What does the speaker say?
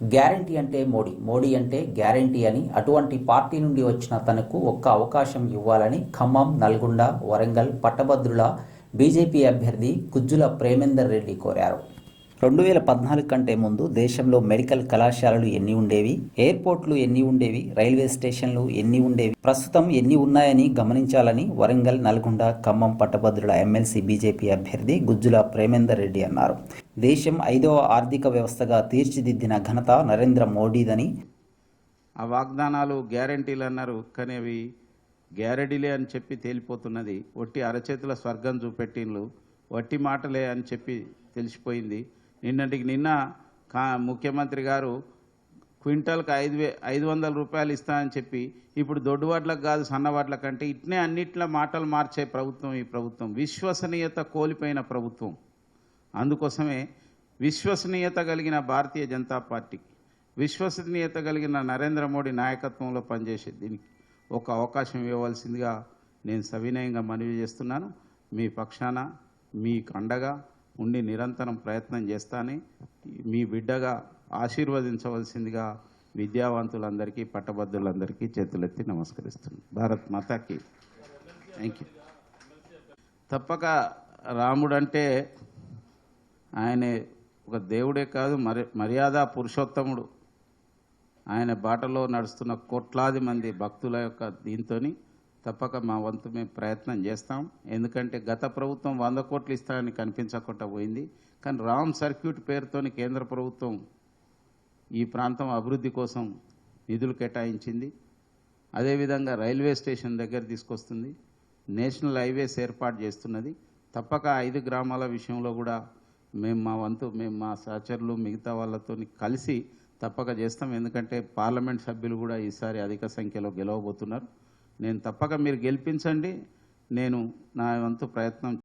Guarantee అంటే మోడీ. మోడీ అంటే guarantee అని అటువంటి పార్టీ నుండి వచ్చిన తనకు ఒక్క అవకాశం ఇవ్వాలని ఖమ్మం నల్గొండ వరంగల్ పట్టభద్రుల బీజేపీ అభ్యర్థి కుజ్జుల ప్రేమేందర్ రెడ్డి కోరారు. రెండు వేల పద్నాలుగు కంటే ముందు దేశంలో మెడికల్ కళాశాలలు ఎన్ని ఉండేవి ఎయిర్పోర్ట్లు ఎన్ని ఉండేవి రైల్వే స్టేషన్లు ఎన్ని ఉండేవి ప్రస్తుతం ఎన్ని ఉన్నాయని గమనించాలని వరంగల్ నల్గొండ ఖమ్మం పట్టభద్రుల ఎమ్మెల్సీ బీజేపీ అభ్యర్థి గుజ్జుల ప్రేమేందర్ రెడ్డి అన్నారు. దేశం ఐదవ ఆర్థిక వ్యవస్థగా తీర్చిదిద్దిన ఘనత నరేంద్ర మోడీదని ఆ వాగ్దానాలు గ్యారంటీలు అన్నారు కానీ అవి గ్యారెడీలే అని చెప్పి తేలిపోతున్నది. ఒట్టి అరచేతుల స్వర్గం చూపెట్టిండ్లు వట్టి మాటలే అని చెప్పి తెలిసిపోయింది. నిన్నటికి నిన్న కా ముఖ్యమంత్రి గారు క్వింటల్కి ఐదు వే ఐదు వందల రూపాయలు ఇస్తానని చెప్పి ఇప్పుడు దొడ్డువాట్లకు కాదు సన్నవాట్ల కంటే ఇట్నే అన్నిట్ల మాటలు మార్చే ప్రభుత్వం ఈ ప్రభుత్వం. విశ్వసనీయత కోల్పోయిన ప్రభుత్వం. అందుకోసమే విశ్వసనీయత కలిగిన భారతీయ జనతా పార్టీ విశ్వసనీయత కలిగిన నరేంద్ర మోడీ నాయకత్వంలో పనిచేసే దీనికి ఒక అవకాశం ఇవ్వవలసిందిగా నేను సవినయంగా మనవి చేస్తున్నాను. మీ పక్షాన మీకు అండగా ఉండి నిరంతరం ప్రయత్నం చేస్తానని మీ బిడ్డగా ఆశీర్వదించవలసిందిగా విద్యావంతులందరికీ పట్టభద్రులందరికీ చేతులెత్తి నమస్కరిస్తున్నాను. భారత్ మాతాకి. థ్యాంక్ యూ తప్పక రాముడంటే ఆయనే ఒక దేవుడే కాదు మరి మర్యాద పురుషోత్తముడు. ఆయన బాటలో నడుస్తున్న కోట్లాది మంది భక్తుల యొక్క దీంతో తప్పక మా వంతు మేము ప్రయత్నం చేస్తాం. ఎందుకంటే గత ప్రభుత్వం వంద కోట్లు ఇస్తారని కనిపించకుండా పోయింది. కానీ రామ్ సర్క్యూట్ పేరుతోని కేంద్ర ప్రభుత్వం ఈ ప్రాంతం అభివృద్ధి కోసం నిధులు కేటాయించింది. అదేవిధంగా రైల్వే స్టేషన్ దగ్గర తీసుకొస్తుంది. నేషనల్ హైవేస్ ఏర్పాటు చేస్తున్నది. తప్పక ఐదు గ్రామాల విషయంలో కూడా మేము మా వంతు మేము మా సహచరులు మిగతా వాళ్ళతో కలిసి తప్పక చేస్తాం. ఎందుకంటే పార్లమెంట్ సభ్యులు కూడా ఈసారి అధిక సంఖ్యలో గెలవబోతున్నారు. నేను తప్పక మీరు గెలిపించండి. నేను నా వంతు ప్రయత్నం